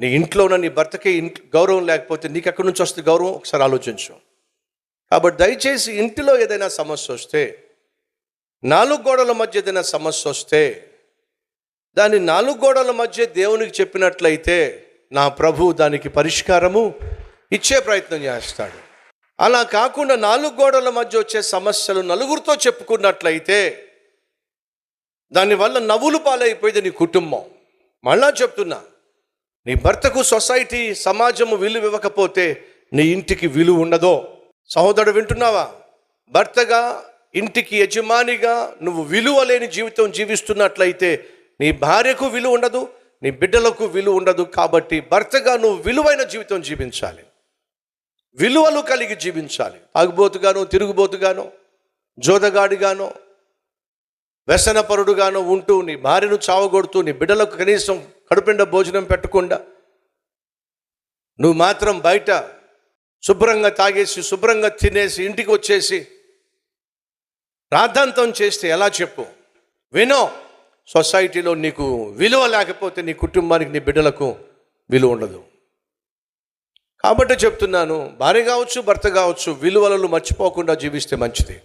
నీ ఇంట్లో ఉన్న నీ భర్తకి గౌరవం లేకపోతే నీకు ఎక్కడి నుంచి వస్తుంది గౌరవం? ఒకసారి ఆలోచించు. కాబట్టి దయచేసి ఇంటిలో ఏదైనా సమస్య వస్తే నాలుగు గోడల మధ్య ఏదైనా సమస్య వస్తే దాన్ని నాలుగు గోడల మధ్య దేవునికి చెప్పినట్లయితే నా ప్రభు దానికి పరిష్కారము ఇచ్చే ప్రయత్నం చేస్తాడు. అలా కాకుండా నాలుగు గోడల మధ్య వచ్చే సమస్యలు నలుగురితో చెప్పుకున్నట్లయితే దానివల్ల నవ్వులు పాలైపోయింది నీ కుటుంబం. మళ్ళా చెప్తున్నా నీ భర్తకు సొసైటీ సమాజము విలువ ఇవ్వకపోతే నీ ఇంటికి విలువ ఉండదో? సహోదరుడు వింటున్నావా? భర్తగా ఇంటికి యజమానిగా నువ్వు విలువ లేని జీవితం జీవిస్తున్నట్లయితే నీ భార్యకు విలువ ఉండదు నీ బిడ్డలకు విలువ ఉండదు కాబట్టి భర్తగా నువ్వు విలువైన జీవితం జీవించాలి. విలువలు కలిగి జీవించాలి. తాగుబోతుగాను తిరుగుబోతుగాను జోదగాడిగానో వ్యసనపరుడుగాను ఉంటూ నీ భార్యను చావగొడుతూ నీ బిడ్డలకు కనీసం కడుపుండ భోజనం పెట్టకుండా నువ్వు మాత్రం బయట శుభ్రంగా తాగేసి శుభ్రంగా తినేసి ఇంటికి వచ్చేసి రాద్ధాంతం చేస్తే ఎలా చెప్పు? వినో. సొసైటీలో నీకు విలువ లేకపోతే నీ కుటుంబానికి నీ బిడ్డలకు విలువ ఉండదు. కాబట్టి చెప్తున్నాను భార్య కావచ్చు భర్త కావచ్చు విలువలను మర్చిపోకుండా జీవిస్తే మంచిది.